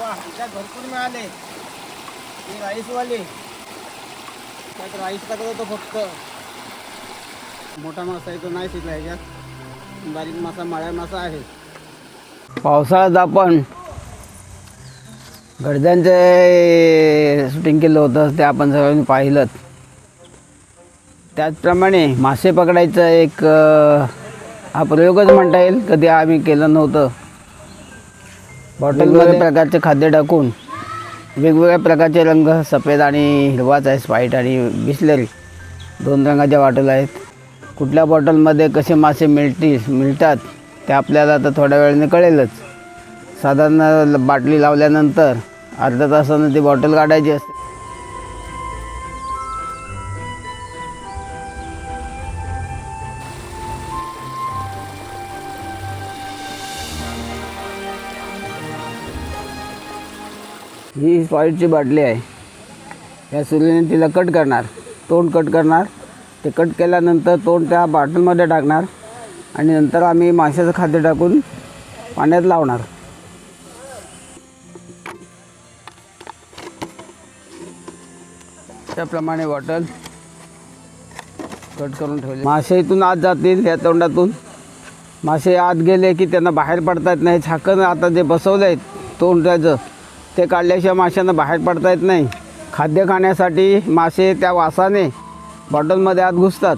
वा भरपूर मिळाले. ही राईसवाली. त्यात राईस टाकत होतो फक्त. मोठा मासा आहे तो नाही शिकला ह्याच्यात. बारीक मासा माळ्या मासा आहे. पावसाळ्यात आपण गडद्यांचे शूटिंग केलं होतं ते आपण सगळ्यांनी पाहिलं त्याचप्रमाणे मासे पकडायचं एक हा प्रयोगच म्हणता येईल. कधी आम्ही केलं नव्हतं. बॉटलमध्ये प्रकारचे खाद्य टाकून वेगवेगळ्या प्रकारचे रंग सफेद आणि हिरवाच आहे स्पाईट आणि बिस्लरी दोन रंगाच्या बॉटल आहेत. कुठल्या बॉटलमध्ये कसे मासे मिळतील मिळतात ते आपल्याला आता थोड्या वेळाने कळेलच. साधारण बाटली लावल्यानंतर अर्ध्या तासानं ती बॉटल काढायची असते. ही स्पॉईटची बाटली आहे. या सुरीने तिला कट करणार. तोंड कट करणार. ते कट केल्यानंतर तोंड त्या बाटलमध्ये टाकणार. आणि नंतर आम्ही माशाचं खाद्य टाकून पाण्यात लावणार. त्याप्रमाणे बॉटल कट करून ठेवले. मासे इथून आत जातील या तोंडातून. मासे आत गेले की त्यांना बाहेर पडता येत नाही. झाकण आता जे बसवलं आहे तोंडाचं. ते काढल्याशिवाय माशांना बाहेर पडता येत नाही. खाद्य खाण्यासाठी मासे त्या वासाने बॉटलमध्ये आत घुसतात.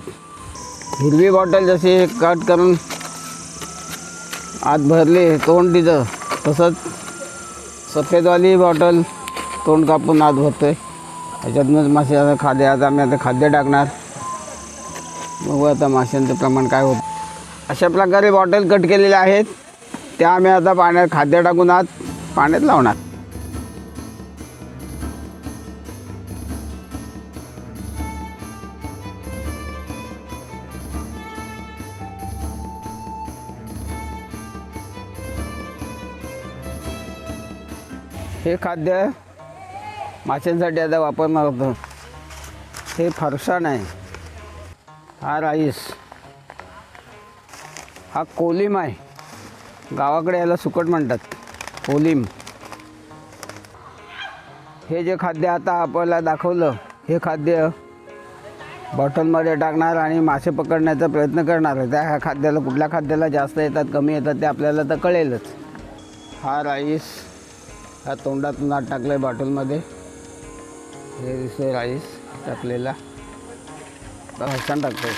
हिरवी बॉटल जशी कट करून आत भरली तोंड तिचं तसंच सफेदवाली बॉटल तोंड कापून आत भरतो आहे ह्याच्यातूनच मासे आता खाद्य आता आम्ही आता खाद्य टाकणार. बघू आता माशांचं प्रमाण काय होतं. अशा प्रकारे बॉटल कट केलेल्या आहेत. त्या आम्ही आता पाण्यात खाद्य टाकून आत पाण्यात लावणार. हे खाद्य माशांसाठी आता वापरणार होतं. हे फरसाण आहे हा राईस. हा कोलिम आहे. गावाकडे याला सुकट म्हणतात. कोलिम. हे जे खाद्य आता आपल्याला दाखवलं हे खाद्य बॉटलमध्ये टाकणार आणि मासे पकडण्याचा प्रयत्न करणार. त्या ह्या खाद्याला कुठल्या खाद्याला जास्त येतात कमी येतात ते आपल्याला तर कळेलच. हा राईस. हा तोंडात ना टाकलं आहे बॉटलमध्ये. हे दिसतोय राईस टाकलेला. हसन टाकतो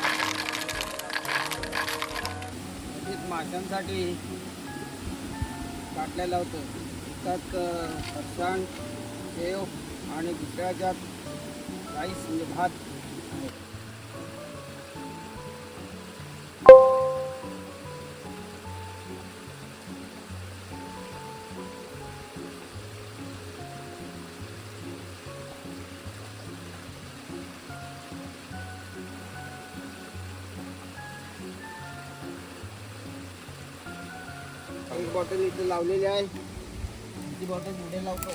माशांसाठी बाटल्या लावतो. त्यात फरसाण शेव आणि दुसऱ्याच्यात राईस म्हणजे भात. बॉटल इथे लावलेली आहे. ती बॉटल पुढे लावतो?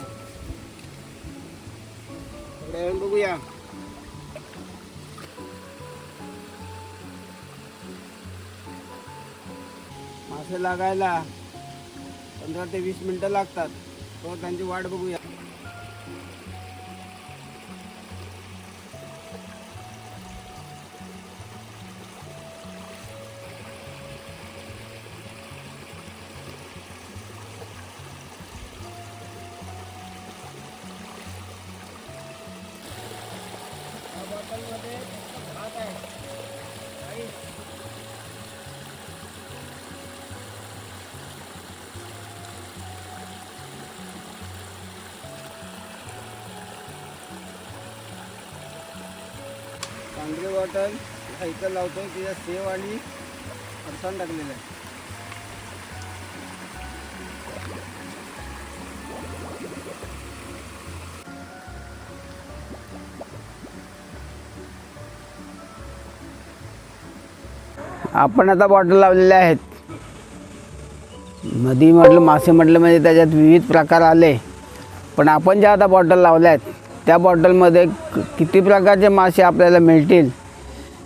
थोड्या वेळ बघूया. मासे लागायला पंधरा ते वीस मिनिटं लागतात. तो त्यांची वाट बघूया. बटन इथं लावतो तिच्यात सेव आणि फरसाण टाकलेलं आहे. आपण आता बॉटल लावलेल्या आहेत. नदी म्हटलं मासे म्हटलं म्हणजे त्याच्यात विविध प्रकार आले. पण आपण ज्या आता बॉटल लावल्या आहेत त्या बॉटलमध्ये किती प्रकारचे मासे आपल्याला मिळतील?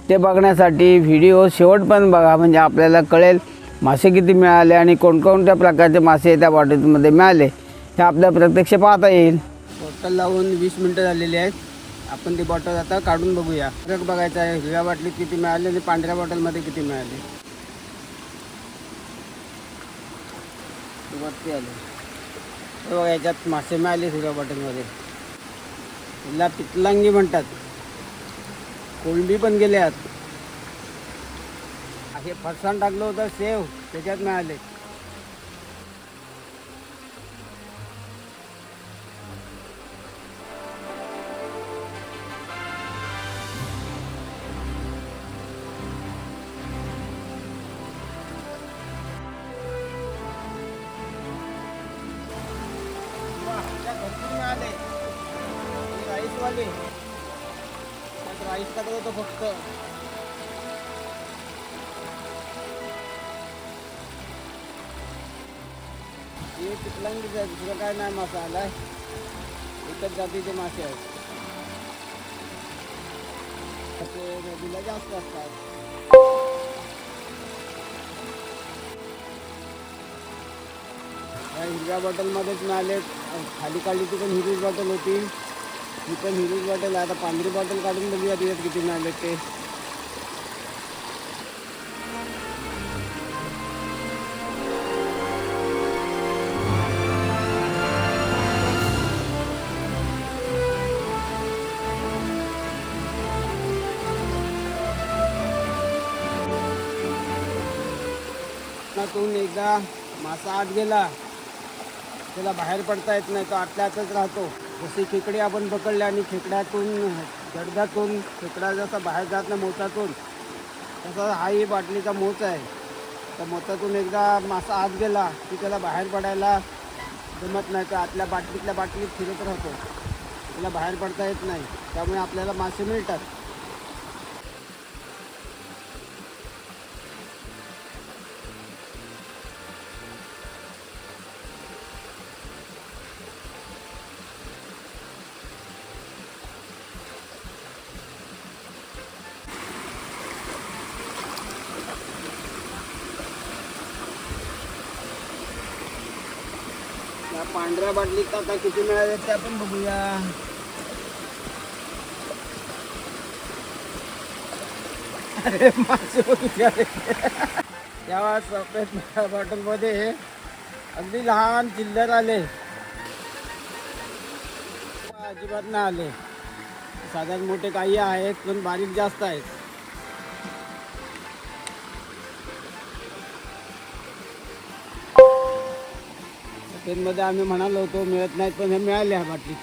ते बघण्यासाठी व्हिडिओ शेवटपर्यंत बघा म्हणजे आपल्याला कळेल मासे किती मिळाले आणि कोणकोणत्या प्रकारचे मासे त्या बॉटलमध्ये मिळाले. हे आपल्या प्रत्यक्ष पाहता येईल. बॉटल लावून वीस मिनटं झालेली आहेत. आपण ती बॉटल आता काढून बघूया. फरक बघायचा आहे हिरव्या बाटलीत किती मिळाले आणि पांढऱ्या बॉटलमध्ये किती मिळाले. वरती आले. हे बघा याच्यात मासे मिळाले हिरव्या बॉटलमध्ये हिला पितलांगी म्हणतात. कोळंबी पण गेले आहेत हे फरसाण टाकलं होतं सेव त्याच्यात मिळाले. वा, त्यात होतो फक्त. हे पिकलांगीच आहे दुसरं काय नाही मासा आलाय. एकच जातीचे मासे आहेत. ते नदीला जास्त असतात. हिरव्या बॉटलमध्येच मिळाले खाली काढली ती पण हिरवीच बॉटल होती. ही पण हिरवीच बॉटल आहे. आता पांढरी बॉटल काढून बघूया तिच्यात किती मिळाले ते. त्यातून एकदा मासा आत गेला. त्याला बाहेर पडता येत नाही तो आतल्या आतच राहतो. जसे खेकडे आपण पकडले आणि खेकड्यातून जडद्यातून खेकडा जसा बाहेर जात नाही मोचातून तसा हाही बाटलीचा मोच आहे. त्या मोचातून एकदा मासा आत गेला की त्याला बाहेर पडायला जमत नाही तर आतल्या बाटलीतल्या बाटलीत फिरत राहतो. त्याला बाहेर पडता येत नाही. त्यामुळे आपल्याला मासे मिळतात. पांढऱ्या बाटलीत आता किती मिळाले ते आपण बघूया. अरे तेव्हा सफेद बॉटलमध्ये अगदी लहान चिल्लर आले. अजिबात नाही आले. साधारण मोठे काही आहेत पण बारीक जास्त आहेत. सफेदमध्ये आम्ही म्हणालो होतो मिळत नाहीत पण हे मिळाले ह्या बाटलीत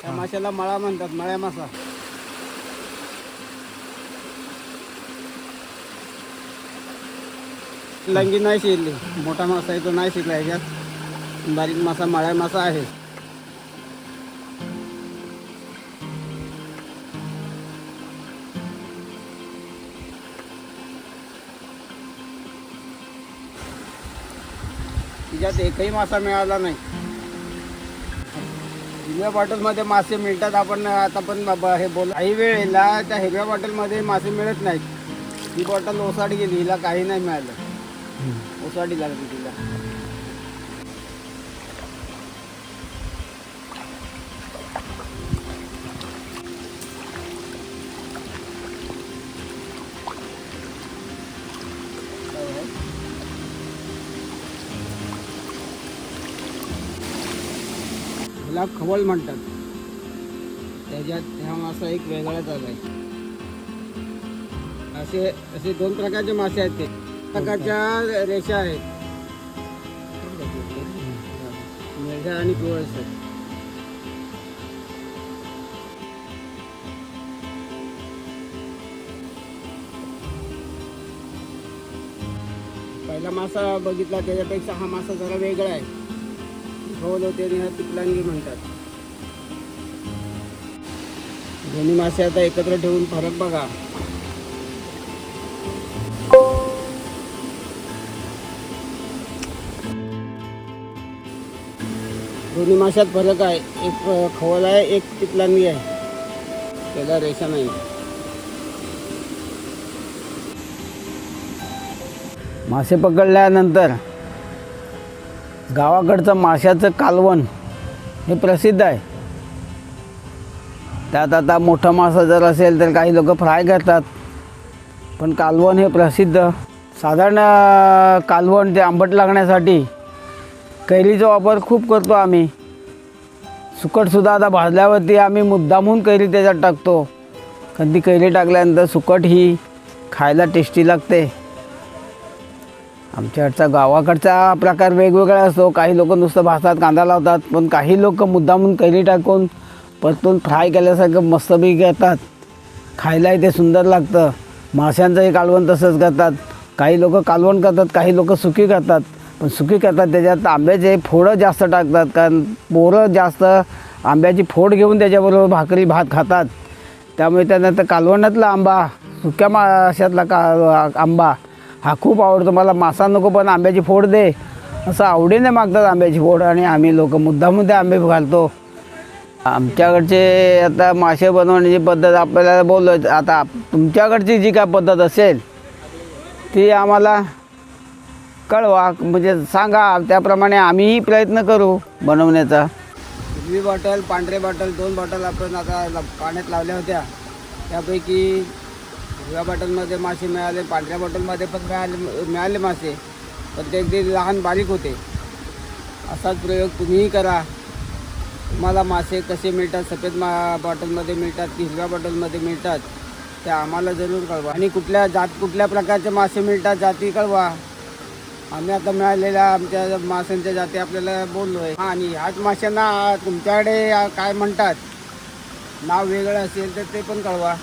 त्या माशाला मळा म्हणतात मळ्या मासा. लंगी नाही शिरली. मोठा मासा आहे तो नाही शिरला ह्याच्यात. बारीक मासा मळ्या मासा आहे. तिच्यात एकही मासा मिळाला नाही. हिरव्या बॉटलमध्ये मासे मिळतात आपण आता पण हे बोल काही वेळेला त्या हिरव्या बॉटलमध्ये मासे मिळत नाहीत. ही बॉटल ओसाडी गेली हिला काही नाही मिळालं. ओसाडी लागली तिला. त्याला खवळ म्हणतात. त्याच्यात ह्या मासा एक वेगळाच आहे. असे असे दोन प्रकारचे मासे आहेत ते. प्रकारच्या रेषा आहेत. मेढ्या आणि पिवळस पहिला मासा बघितला त्याच्यापेक्षा हा मासा जरा वेगळा आहे. खवल होते आणि ह्या पिकलांगी म्हणतात दोन्ही मासे आता एकत्र ठेवून फरक बघा दोन्ही माशात फरक आहे एक खवल आहे एक पितलांगी आहे त्याला रेषा नाही मासे पकडल्यानंतर गावाकडचं माशाचं कालवण हे प्रसिद्ध आहे. त्यात आता मोठा मासा जर असेल तर काही लोक फ्राय करतात. पण कालवण हे प्रसिद्ध. साधारण कालवण ते आंबट लागण्यासाठी कैरीचा वापर खूप करतो आम्ही. सुकटसुद्धा आता भाजल्यावरती आम्ही मुद्दामहून कैरी त्याच्यात टाकतो. कारण ती कैरी टाकल्यानंतर सुकट ही खायला टेस्टी लागते. आमच्याकडचा गावाकडचा प्रकार वेगवेगळा असतो. काही लोक नुसतं भाजतात कांदा लावतात पण काही लोक मुद्दामून कैरी टाकून परतून फ्राय केल्यासारखं मस्तपैकी करतात. खायलाही ते सुंदर लागतं. माशांचंही कालवण तसंच करतात. काही लोक कालवण करतात काही लोक सुकी करतात. पण सुकी करतात त्याच्यात आंब्याचे फोडं जास्त टाकतात कारण पोरं जास्त आंब्याची फोड घेऊन त्याच्याबरोबर भाकरी भात खातात. त्यामुळे त्यांना तर कालवणातला आंबा सुक्या माशातला का आंबा हा खूप आवडतो. मला मासा नको पण आंब्याची फोड दे. असं आवडीने मागतात आंब्याची फोड आणि आम्ही लोक मुद्दामून ते आंबे घालतो. आमच्याकडचे आता मासे बनवण्याची पद्धत आपल्याला बोललो आता तुमच्याकडची जी काय पद्धत असेल ती आम्हाला कळवा. म्हणजे सांगा त्याप्रमाणे आम्हीही प्रयत्न करू बनवण्याचा. हिरवी बॉटल पांढरे बॉटल दोन बॉटल आपण आता पाण्यात लावल्या होत्या. त्यापैकी हिरव्या बॉटलमध्ये मासे मिळाले पांढऱ्या बॉटलमध्ये पण मिळाले मिळाले मासे. पण ते अगदी लहान बारीक होते. असाच प्रयोग तुम्हीही करा. तुम्हाला मासे कसे मिळतात सफेद मा बॉटलमध्ये मिळतात की हिरव्या बॉटलमध्ये मिळतात ते आम्हाला जरूर कळवा. आणि कुठल्या जात कुठल्या प्रकारचे मासे मिळतात जाती कळवा. आम्ही आता मिळालेल्या आमच्या माशांच्या जाती आपल्याला बोललो आहे हां आणि ह्याच माशांना तुमच्याकडे काय म्हणतात? नाव वेगळं असेल तर ते पण कळवा.